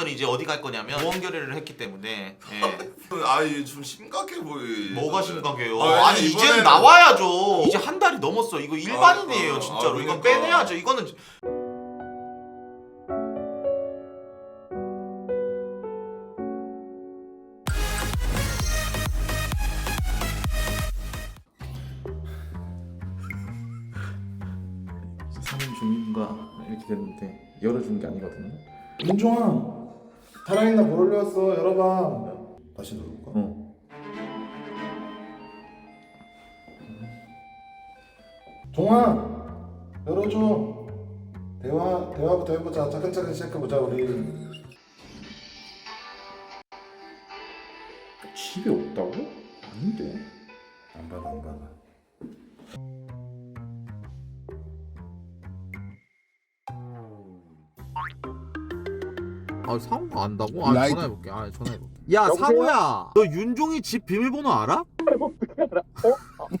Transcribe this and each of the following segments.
이거는 이제 어디 갈 거냐면 보험 결의를 했기 때문에 예. 아이 좀 심각해 보이. 뭐가 심각해요? 아, 아니 이번에는- 이제는 나와야죠. 이제 한 달이 넘었어. 이거 일반인이에요, 아, 진짜로. 아, 이건 그러니까. 빼내야죠. 이거는 사람 중인가 이렇게 됐는데 열어준 게 아니거든요. 민종아 다랑이 나물 올려왔어 열어봐 다시 누를까? 어. 종아 열어줘 대화 대화부터 해보자 차근차근 시작해보자 우리 집에 없다고? 아닌데. 안 받아 안 받아 아 상우가 안다고? 아 라이트. 전화해볼게 아 전화해볼게 야 상우야 너 윤종이 집 비밀번호 알아?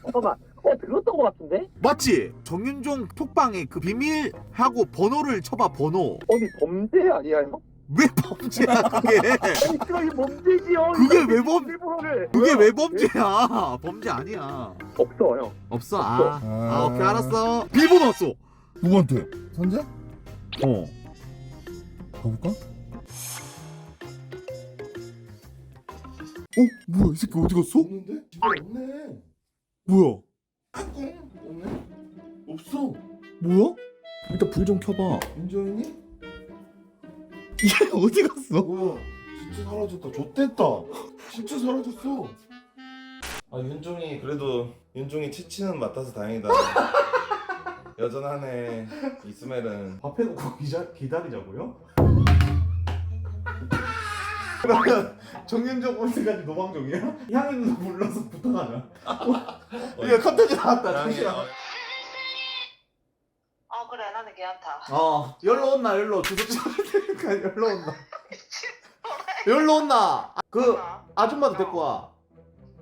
잠깐만. 어 들었던 것 같은데? 맞지? 정윤종 톡방에 그 비밀하고 번호를 쳐봐 번호 어디 범죄 아니야 형? 왜 범죄야 그게 아니 그럼 이게 범죄지요. 그게 왜 범-. 그게 왜 범죄야 범죄 아니야 없어 형. 없어 아, 아 오케이 알았어 비밀번호 왔어 누구한테? 선재? 어 가볼까? 어? 뭐야 이 새끼 어디 갔어? 없는데? 집에 없네 뭐야? 꿍 없네 없어 뭐야? 일단 불 좀 켜봐. 민종이니? 얘 어디 갔어? 뭐야 진짜 사라졌다 좆됐다 진짜 사라졌어 아 윤종이 그래도 윤종이 치치는 맡아서 다행이다 여전하네 이스멜은 밥 해놓고 기자, 기다리자고요? 그러면 정윤정 올 때까지 노방종이야? 향인도 불러서 부탁하자. 이거 컨텐츠 나왔다. 잠시만. 아 그래 나는 괜찮다 어, 열로 온나 열로 주소 찍을 테니까 열로 온나. 열로 온나. 그 아줌마도 데리고 와.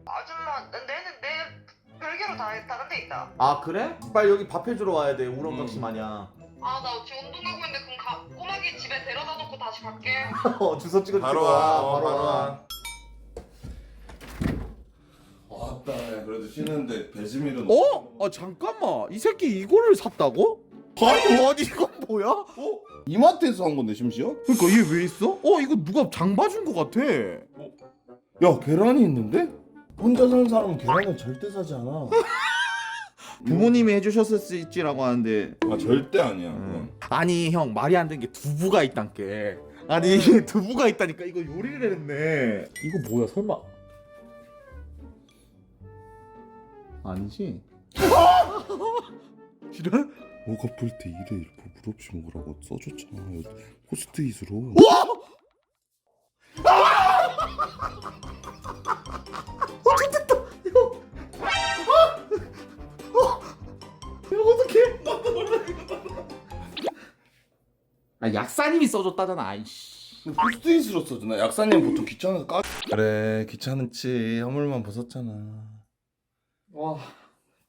아줌마 내는 내 별개로 다 다른 데 있다 아 그래? 빨리 여기 밥 해주러 와야 돼. 우렁각시 마냥. 아 나 지금 운동하고 있는데 그럼 가, 꼬마기 집에 데려다 놓고 다시 갈게 어, 주소 찍어 바로 와 와. 어, 바로 와. 와 왔다 야, 그래도 쉬는데 배지밀은 어? 아 잠깐만 이 새끼 이거를 샀다고? 아니 아니 이건 뭐야? 어? 이마트에서 산 건데 심지어? 그러니까 얘 왜 있어? 어 이거 누가 장 봐준 거 같아 야 계란이 있는데? 혼자 사는 사람은 계란을 절대 사지 않아 부모님이 해주셨을 수 있지라고 하는데. 아 절대 아니야 음. 아니 형 말이 안 되는 게 두부가 있단게. 아니 이게 두부가 있다니까. 이거 요리를 했네. 이거 뭐야 설마? 아니지? 지랄? 먹어볼 때 일에 일부 물 없이 먹으라고 써줬잖아. 포스트잇으로. 이 아 약사님이 써줬다잖아 아이씨 포스트잇으로 써주나? 약사님 보통 귀찮아서 까 그래 귀찮지 허물만 벗었잖아 와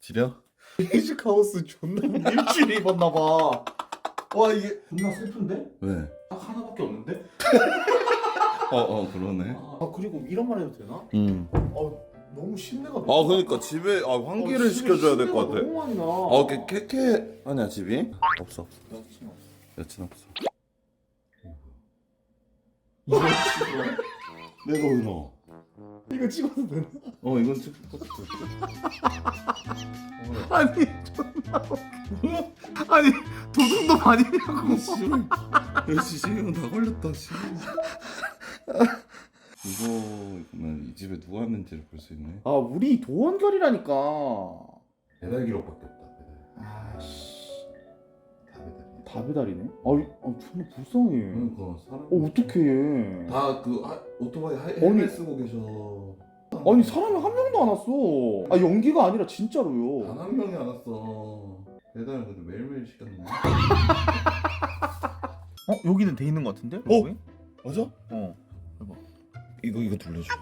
지려? 페이지 카오스 존나 일주일 입었나 봐 와 이게 존나 슬픈데? 왜? 딱 하나밖에 없는데? 어어 그러네 아 그리고 이런 말 해도 되나? 응. 어 너무 신내가 아 그러니까 집에 아 환기를 어, 시켜줘야 될것 같아 너무 많이 나. 아 이렇게 캐캐 하냐 집이? 없어 여친 없어. 여친 없어 이거 찍어. 내가 왜 넣어? 이거 찍어도 되나? 어 이건 같아 아니 존나 웃겨. 아니 도둑놈 아니냐고 역시 다 걸렸다 씨 이거는 이 집에 누가 했는지를 볼 수 있네 아 우리 도원결이라니까. 배달 기록밖에 다 배달이네. 아이 아 존나 불쌍해. 그러니까 사람 어 어떡해 얘. 다그 오토바이 하- 아니. 헬멧 쓰고 계셔 아니 사람이 한 명도 안 왔어. 아 연기가 아니라 진짜로요. 단한 명이 안 왔어 배달 근데 매일매일 시켰네 어 여기는 돼 있는 거 같은데? 어? 맞아? 어. 이거 이거 둘러줘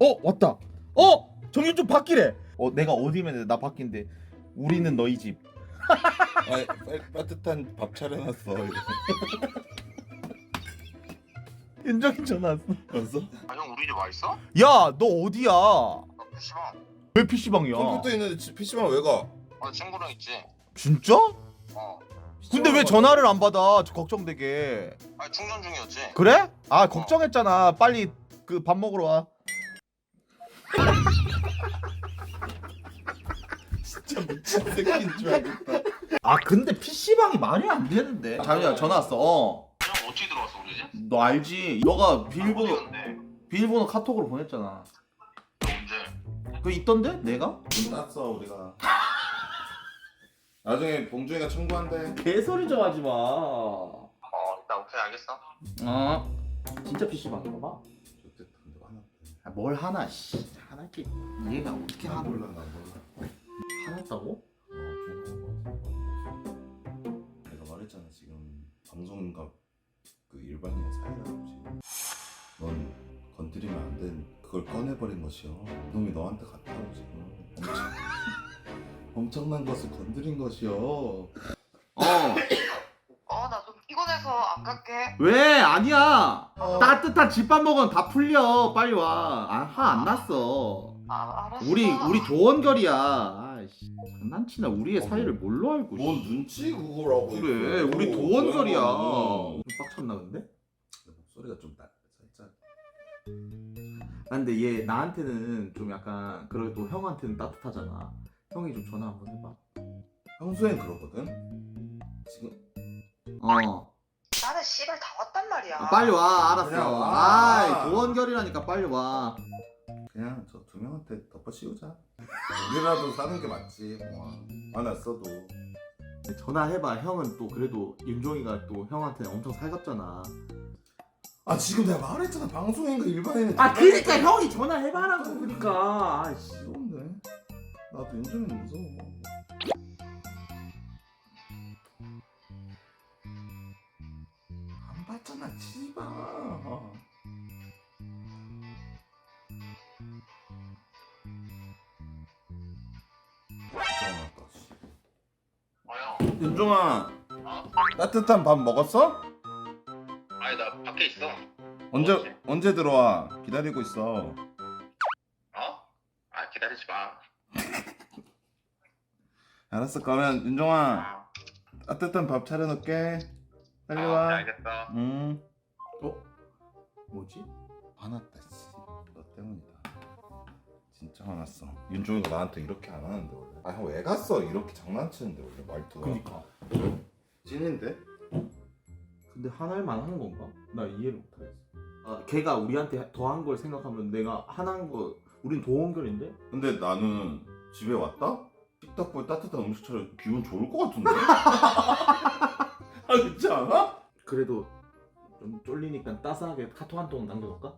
어 왔다. 어 정윤종 바뀌래. 어 내가 어디면 나 바뀐데 우리는 너희 집. 아, 따뜻한 밥 차려놨어. 윤정이 전화 왔어. 왔어? 아 형 우리 집 와 있어? 야, 너 어디야? 나 PC방. 왜 PC방이야? 컴퓨터 있는데 지- PC방 왜 가? 아 친구랑 있지. 진짜? 어. 근데 왜 전화를 안 받아? 저 걱정되게. 아 충전 중이었지. 그래? 아, 걱정했잖아. 빨리 그 밥 먹으러 와. 진짜 미친 새끼인 줄 알겠다. 아, 근데 PC방이 말이 안 되는데. 자유야, 전화 왔어. 어. 형 어떻게 들어왔어 우리 집? 너 알지? 너가 비밀번호 어디였는데? 비밀번호 카톡으로 보냈잖아. 언제? 그 있던데? 내가? 문 땄어 우리가. 나중에 봉준이가 청구한대. 개소리 좀 하지 마. 어, 나 오케이 알겠어. 어? 진짜 PC방인가 봐. 좋겠다. 근데 화났다. 아, 뭘 하나 씨. 하나께 얘가 어떻게 나 하나 몰라 나 몰라. 하났다고? 어. 내가 말했잖아 지금 방송인가 그 일반인 사이라고 지금. 넌 건드리면 안 된 그걸 꺼내버린 것이요. 놈이 너한테 갔다고 지금. 엄청, 엄청난 것을 건드린 것이요. 어. 어, 나 좀 피곤해서 안 갈게. 왜? 아니야. 따뜻한 집밥 먹으면 다 풀려. 빨리 와. 아, 화 안 났어. 아, 알았어. 우리 우리 조원결이야. 아이씨. 장난치나 우리의 사이를 뭘로 알고? 뭔 눈치 그거라고. 그래. 있고. 우리. 어. 좀 빡쳤나 근데? 목소리가 좀 나, 살짝. 아 근데 얘 나한테는 좀 약간 그래도 형한테는 따뜻하잖아. 형이 좀 전화 한번 해봐. 평소엔 그러거든. 지금 어. 나는 씨발 다 왔단 말이야. 아, 빨리 와. 알았어. 와. 아이 도원결이라니까 빨리 와. 그냥 저 두 명한테 덮어 씌우자. 우리라도 사는 게 맞지. 뭐. 화났어도. 전화해봐. 형은 또 그래도 윤종이가 또 형한테 엄청 살갑잖아. 아 지금 내가 말했잖아 방송인가 일반인은. 아 그러니까 형이 전화해봐라고 그러니까. 아이씨. 무서운데. 나도 인정이 무서워. 안 봤잖아 치마. 아 형. 윤종아 어? 따뜻한 밥 먹었어? 아니 나 밖에 있어. 언제 먹었지. 언제 들어와? 기다리고 있어. 어? 아 기다리지 마. 알았어. 그러면 윤종아 아, 따뜻한 밥 차려놓게. 빨리 아, 와. 네, 알겠어. 응. 뭐지? 화났다 씨. 너 때문이다. 진짜 화났어. 윤종이가 나한테 이렇게 안 하는데 원래. 아 형 왜 갔어? 이렇게 장난치는데 원래 말투가. 그니까. 찐인데? 근데 하나만 하는 건가? 나 이해를 못하겠어. 아 걔가 우리한테 더한 걸 생각하면 내가 하나인 거 우린 도원결인데? 근데 나는 집에 왔다? 식탁보에 따뜻한 음식 차려 기분 좋을 것 같은데? 아 그렇지 않아? 그래도 좀 쫄리니까 따스하게 카톡 한 통 남겨놓을까?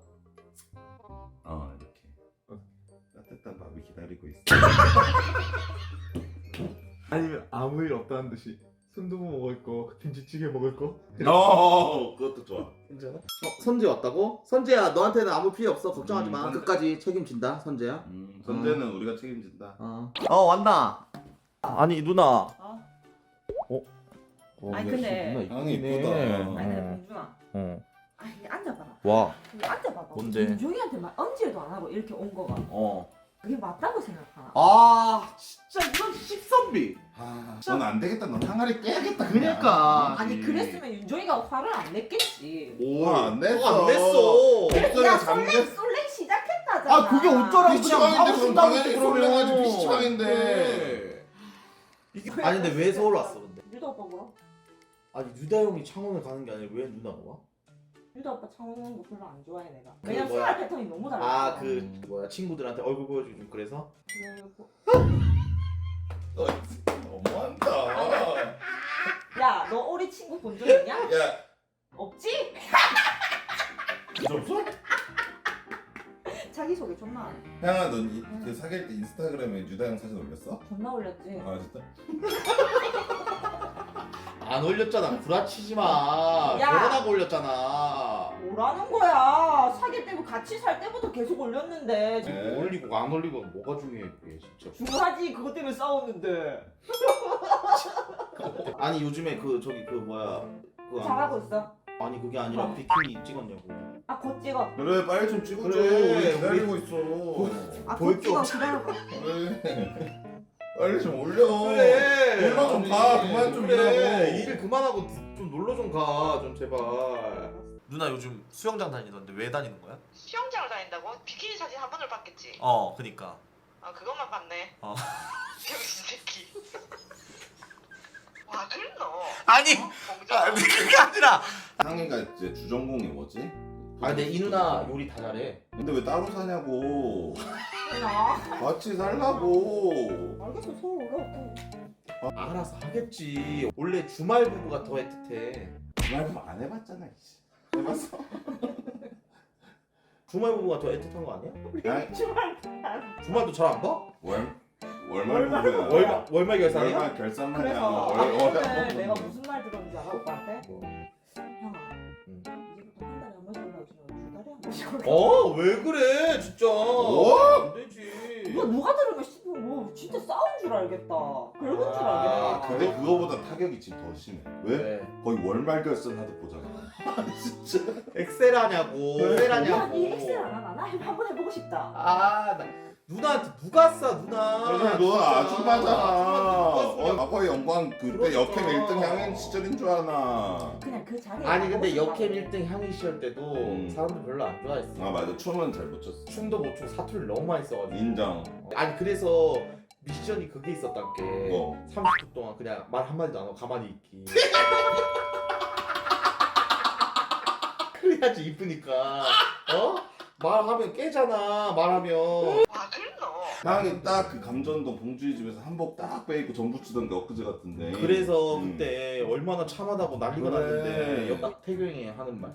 기다리고 있어. 아니면 아무 일 없다는 듯이 순두부 먹을 거 김치찌개 먹을 거? 어 그것도 좋아. 괜찮아? 어 선재 왔다고? 선재야 너한테는 아무 필요 없어 걱정하지 마 음, 끝까지 책임진다 선재야 음, 선재는 우리가 책임진다. 어, 어 왔나? 아니 누나 어? 어? 어, 아니, 야, 근데- 누나 향이 이쁘네. 이쁘다. 아니 어, 근데 어. 아니 앉아봐라 와 여기 앉아봐봐 뭔데? 윤종이한테 막 언제도 안 하고 이렇게 온 거가 어. 그게 맞다고 생각하나 아 진짜 이건 식선비 아, 넌 안 되겠다. 넌 항아리 깨야겠다. 그러니까 아니 그랬으면 윤종이가 화를 안 냈겠지 뭘안 냈어. 안 냈어 목소리가 야. 솔랭 솔랭 시작했다잖아 아 그게 어쩌라고 PC방인데 그럼 당연히 그러면. 솔랭하지, PC방인데. 그래. 아니 근데 왜 서울 왔어 근데? 유다 오빠 뭐야? 아니 유다 형이 창원을 가는 게 아니라 왜 누나가 와? 유다 오빠 오는 거 별로 안 좋아해 내가 그 왜냐면 뭐야? 생활 패턴이 너무 달라 아그 뭐야 친구들한테 얼굴 보여주고 좀 그래서? 너무한다. 야너 우리 친구 본 적 있냐? 야, 없지? 없어? 자기 소개 존나 안 해. 향아, 넌그 사귈 때 인스타그램에 유다 형 사진 올렸어? 존나 올렸지 아 진짜? 안 올렸잖아. 구라치지 마. 야. 결혼하고 올렸잖아. 뭐라는 거야? 사귈 때고 같이 살 때부터 계속 올렸는데. 네. 올리고 안 올리고 뭐가 중요해 그게 진짜. 중하지 그것 때문에 싸웠는데. 아니 요즘에 그 저기 그 뭐야. 그 안- 잘하고 있어. 아니 그게 아니라 어. 비키니 찍었냐고. 아, 곧 찍어. 그래 빨리 좀 찍어줘. 그래, 우리 기다리고 있어. 아, 볼곧게 찍어. 없지. 그래 빨리 좀 올려 그래. 일만 좀 아니, 가, 그만 좀 그래. 일하고. 일 그만하고 좀 놀러 좀 가. 좀 제발. 누나 요즘 수영장 다니던데 왜 다니는 거야? 수영장을 다닌다고? 비키니 사진 한 번을 봤겠지. 어 그니까 아 그것만 봤네. 어. 병신 새끼. 와 그랬노? 아니 어? 봉자. 아, 그게 아니라 상이가 이제 주전공이 뭐지? 아 근데 이 누나 요리 다 잘해. 근데 왜 따로 사냐고 나. 같이 살라고 알겠어, 서울 올라올게. 아, 알아서 하겠지. 원래 주말 부부가 더 애틋해. 말도 안 해봤잖아 이씨. 해봤어? 주말 부부가 더 애틋한 거 아니야? 아니, 주말. 주말도 잘 안 봐? 월 월말 부부야 월말 월말 결산이야? 월말 결산만 그래서 월- 아니, 월- 오늘 내가 무슨 말 들었는지 알아, 오빠한테? 뭐. 형 어, 왜 그래? 진짜. 뭐? 안 되지. 이거 누가 들으면 씨, 뭐 진짜 싸운 줄 알겠다. 긁은 줄 아, 알겠다. 근데 그거보다 타격이 지금 더 심해 왜? 왜? 거의 월말 결산 하듯 보잖아 진짜 엑셀 하냐고. 왜? 엑셀 야, 하냐고. 니 엑셀 안 하나? 나 한번 해보고 싶다. 아, 나 누나한테 누가 싸 누나. 그래 너 아줌마잖아 아줌마한테 누가 어, 과거의 영광 그때 그러니까. 역캠 1등 향인 시절인 줄 아나 그냥 그 자리에. 아니 근데 역캠 싶다. 1등 향이 시절 때도 음. 사람들 별로 안 좋아했어. 아 맞아 춤은 잘못 췄어 춤도 못 추고 사투를 너무 많이 써가지고. 인정 아니 그래서 미션이 그게 있었단 게 뭐? 30분 동안 그냥 말 한마디도 안 하고 가만히 있기 그래야지 이쁘니까 어? 말하면 깨잖아 말하면 와? 향이 딱그 감전동 봉주희 집에서 한복 딱 빼입고 전부 치던 게 엊그제 같은데. 그래서 음. 그때 얼마나 참하다고 난리가 그래. 났는데 옆 딱 태경이 하는 말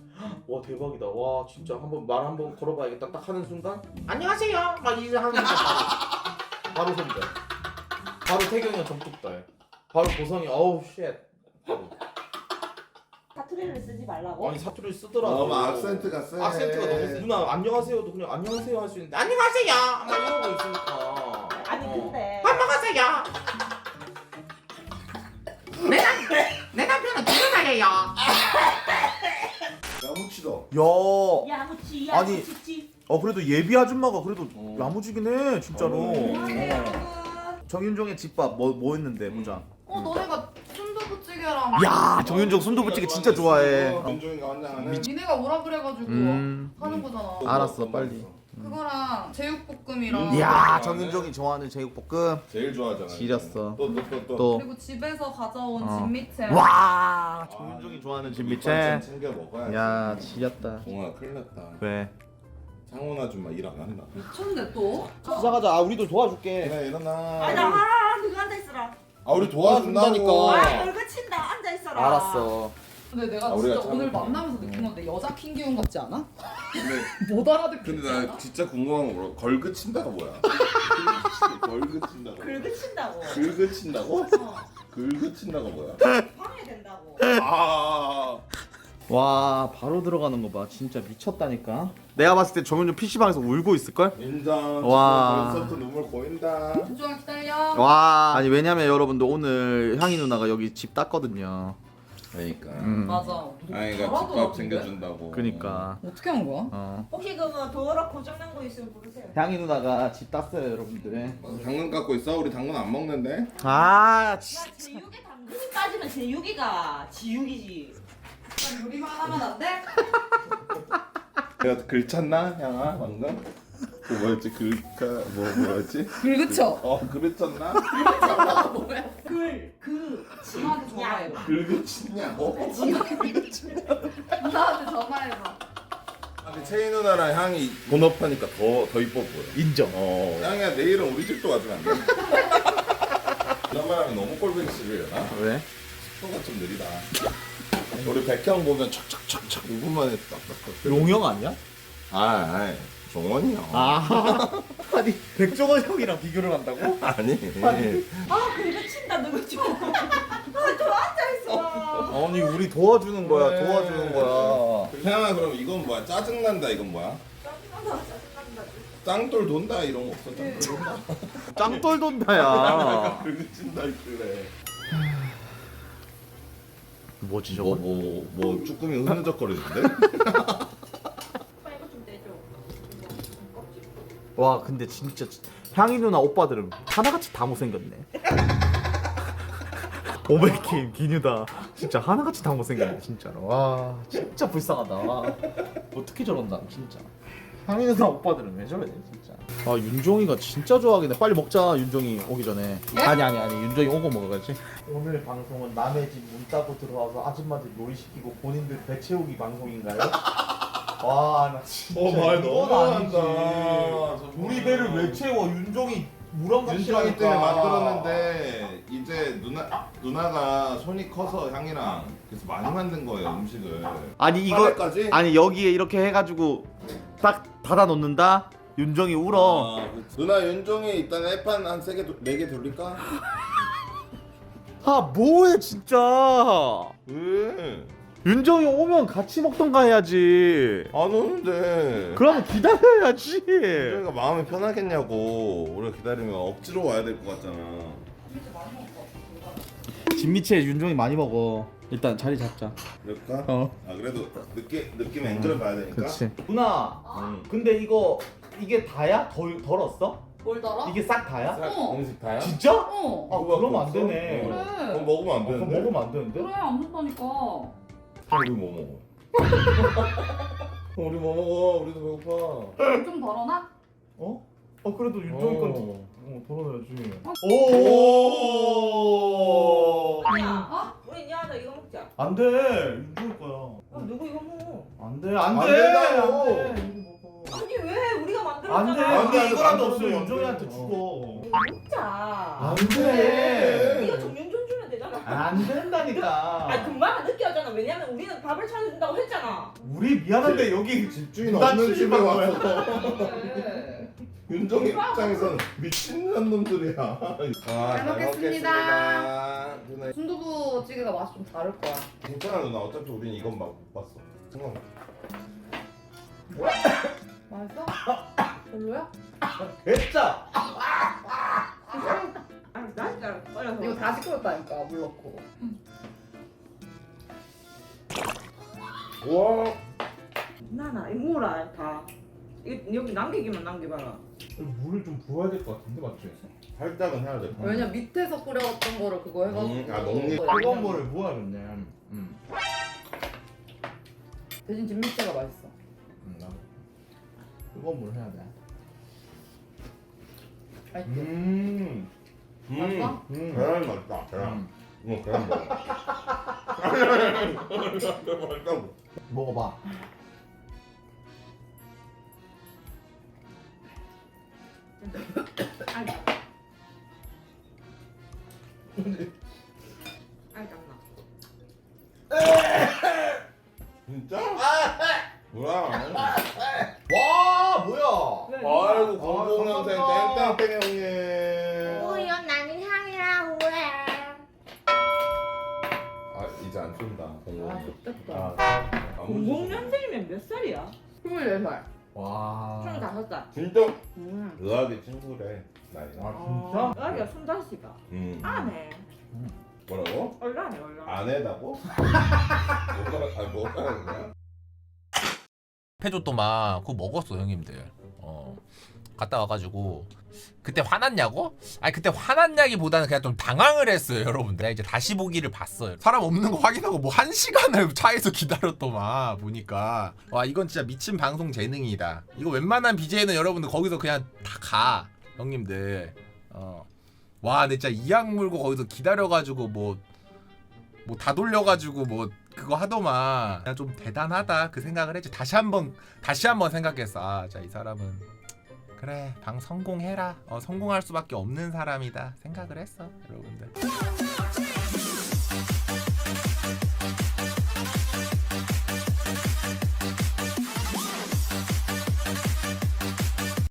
와 대박이다. 와 진짜 한번 말 한번 걸어봐야겠다. 딱 하는 순간 안녕하세요. 막 이제 하는 순간 바로 바로 손절 바로 태경이가 정뚝달 바로 보성이 어우 쉣 바로 사투리를 쓰지 말라고. 아니 사투리를 쓰더라고 너무 악센트가 세 악센트가 너무 세 누나 안녕하세요도 그냥 안녕하세요 할 수 있는데. 안녕하세요. 막 이러고 있으니까. 아니 어. 근데. 밥 먹었어요. 내, 남, 내 남편은 누구나예요. 야무치다. 야. 야무치 아니, 야무치지. 어 그래도 예비 아줌마가 그래도 어. 야무지긴 해 진짜로. 어. 정윤종의 집밥 뭐, 뭐 했는데 보자 어 너네 야 정윤종 순두부찌개 진짜 좋아해. 어. 민종이가 환장하는 니네가 오라 그래가지고 음. 하는 거잖아. 알았어, 빨리. 그거랑 제육볶음이랑 음. 야 정윤종이 좋아하는 제육볶음. 제일 좋아하잖아 지렸어. 또또또또. 또. 그리고 집에서 가져온 어. 진미채. 와 정윤종이 좋아하는 진미채. 챙겨 먹어야지. 야 지렸다. 동아 큰일 났다. 왜? 창원 아줌마 일 안 한다. 미쳤네 또. 시작하자. 아 우리도 도와줄게. 그래 일어나. 아니 나 하나 누가 앉아 있어라. 아 우리 도와준다니까 아 얼굴 친다. 앉아 있어라. 알았어. 근데 내가 아, 진짜 우리가 오늘 참- 만나면서 느낀 건데 여자 킹기운 같지 않아? 근데 못 알아듣겠지 근데 나 진짜 궁금한 거 뭐야 걸그친다가 뭐야? 걸그친다고 긁으친다고. 긁으친다고? 어, 긁으친다가 뭐야? 방해된다고. 아 와 바로 들어가는 거 봐 진짜 미쳤다니까 내가 봤을 때 정윤종 PC방에서 울고 있을걸? 인정 와. 벌써부터 눈물 고인다 준종아 기다려 와 아니 왜냐면 여러분들 오늘 향이 누나가 여기 집 땄거든요 그러니까 음. 맞아 아이가 집밥 챙겨준다고 그니까 어떻게 한 거야? 어 혹시 그거 도어락 고장난 거 있으면 부르세요. 향이 누나가 집 땄어요 여러분들 당근 갖고 있어? 우리 당근 안 먹는데? 아야 제육에 당근이 빠지면 제육이가 지육이지. 난 요리만 하면 안 돼? 내가 글 찼나? 향아 방금? 그 뭐였지? 글까 뭐 뭐였지? 긁으쳐 어 글쳤나? 뭐야 글, 그, 누나한테 전화해봐 글그치냐고? 누나한테 전화해봐 아니 채희 누나랑 향이 본업하니까 더 더 이뻐 보여 인정 어 향이야 내일은 우리 집도 와주면 안 돼? 이런 말 하면 너무 꼴보기 싫으려나? 왜? 속도가 좀 느리다 우리 백형 보면 척척척척 5분 만에 딱딱 용형 아니야? 아, 아이, 종원이요. 아 아니 백종원 형이랑 비교를 한다고? 아니. 아 긁으친다 누구 좀. 아좀 앉아 있어. 아니 우리 도와주는 거야 그래. 도와주는 거야 태양아, 그럼 이건 뭐야? 짜증난다, 이건 뭐야? 짜증난다 짜증난다. 짱돌 돈다, 이런 거 없어? 짱돌 돈다. 짱돌 돈다야 긁으친다, 그래. 뭐지 뭐, 저거? 뭐뭐뭐 뭐 쭈꾸미 흐느적거리는데? 와 근데 진짜 향이 누나 오빠들은 하나같이 다 못생겼네. 오백킴 기뉴다. 진짜 하나같이 다 못생겼네 진짜로. 와 진짜 불쌍하다. 뭐 어떻게 저런다 진짜. 향이 누나 오빠들은 왜 저래 진짜 아 윤종이가 진짜 좋아하겠네 빨리 먹자 윤종이 오기 전에 아니 아니 아니 윤종이 오고 먹어야지 오늘 방송은 남의 집 문 따고 들어와서 아줌마들 놀이시키고 본인들 배 채우기 방송인가요? 와 나 진짜 어 말 이건 너무한다. 아니지. 우리 배를 왜 채워 윤종이 물안갑 윤정이 때문에 만들었는데 이제 누나 누나가 손이 커서 향이랑 그래서 많이 만든 거예요 음식을. 아니 이거 까지 아니 여기에 이렇게 해가지고 딱 닫아 놓는다 윤종이 울어 누나 윤종이 일단 해판 한 세 개, 네 개 돌릴까? 아 뭐해 진짜 왜? 윤종이 오면 같이 먹던가 해야지 안 오는데. 그러면 기다려야지 윤종이가 마음이 편하겠냐고. 우리가 기다리면 억지로 와야 될 것 같잖아. 진미채 윤종이 많이 먹어 일단 자리 잡자 그럴까? 어 아 그래도 느낌 느낌 앵글을 봐야 되니까. 그렇지 누나 응. 근데 이거 이게 다야? 덜, 덜었어? 뭘 달아? 이게 싹 다야? 어. 음식 다야? 진짜? 어. 아 그러면 안 되네 그래. 어, 먹으면 안 아, 그럼 되는데? 먹으면 안 되는데? 그래 안 된다니까. 그럼 우리 뭐 먹어? 우리 뭐 먹어? 우리도 배고파. 좀 덜어나? 어? 어 그래도 윤종이 건 어. 어, 덜어야지 오. 아니야. 어? 우리 이하자 이거 먹자. 안돼 윤종이 거야 그럼 누구 이거 먹어? 안돼 안 안돼 된다고. 안돼 아니 왜 우리가 안돼 만들었잖아. 안 돼, 안 돼, 이거라도 없으면. 윤종이한테 어. 주고 먹자. 안돼 이거 정윤준 주면 되잖아. 안 된다니까 금방 느껴잖아. 왜냐면 우리는 밥을 차려준다고 했잖아. 우리 미안한데 여기 집주인 없는 집에 와서 그래. 윤정이 입장에선 미친년 놈들이야. 아, 잘 먹겠습니다. 누나 순두부 찌개가 맛이 좀 다를 거야. 괜찮아 누나 어차피 우린 이건 막 못 봤어. 생각. 맛있어? 별로야? 됐자 아니 나 진짜 빨려서. 이거 다 시끄럽다니까 물 넣고. 와. 나나 이모라 다. 이 여기 남기기만 남겨봐라. 물을 좀 부어야 될 것 같은데 맞지? 살짝은 해야 돼. 왜냐 밑에서 끓여왔던 거를 그거 해가지고. 음, 아, 녹립. 뜨거운 물을 부어야겠네 음. 대신 진미채가 맛있어. 음, 나도 뜨거운 물 해야 돼 맛있지? 음. 맛있어? 음. 계란이 맛있다. 계란. 음. 이거 계란 먹어. 맛있다고. 먹어봐 아이. 아이. 진짜? 뭐야? 와 뭐야 아이고 공공년생 감사합니다. 땡땡땡 형님. 우연 나는 향이랑 후회. 아 이제 안 쏜다. 아 공공. 좋겠다. 아, 00년생이면 몇 살이야? 24살. 와 25살. 진짜 음. 의학의 친구래 나이가. 아 진짜? 아기가 순다시가. 음. 안해. 뭐라고? 얼라네 얼라. 아내다고? 뭐가 아 뭐가 하는 거야? 페조또 막 그거 먹었어 형님들. 어 갔다 와가지고 그때 화났냐고? 아니 그때 화났냐기보다는 그냥 좀 당황을 했어요 여러분들. 이제 다시 보기를 봤어요. 사람 없는 거 확인하고 뭐 한 시간을 차에서 기다렸더만 보니까 와 이건 진짜 미친 방송 재능이다. 이거 웬만한 BJ는 여러분들 거기서 그냥 다 가 형님들. 어. 와, 근데 진짜 이악 물고 거기서 기다려가지고 뭐 뭐 다 돌려가지고 뭐 그거 하더만 그냥 좀 대단하다 그 생각을 했지 다시 한번 다시 한번 생각했어 아 자 이 사람은 그래 방 성공해라. 어 성공할 수밖에 없는 사람이다 생각을 했어 여러분들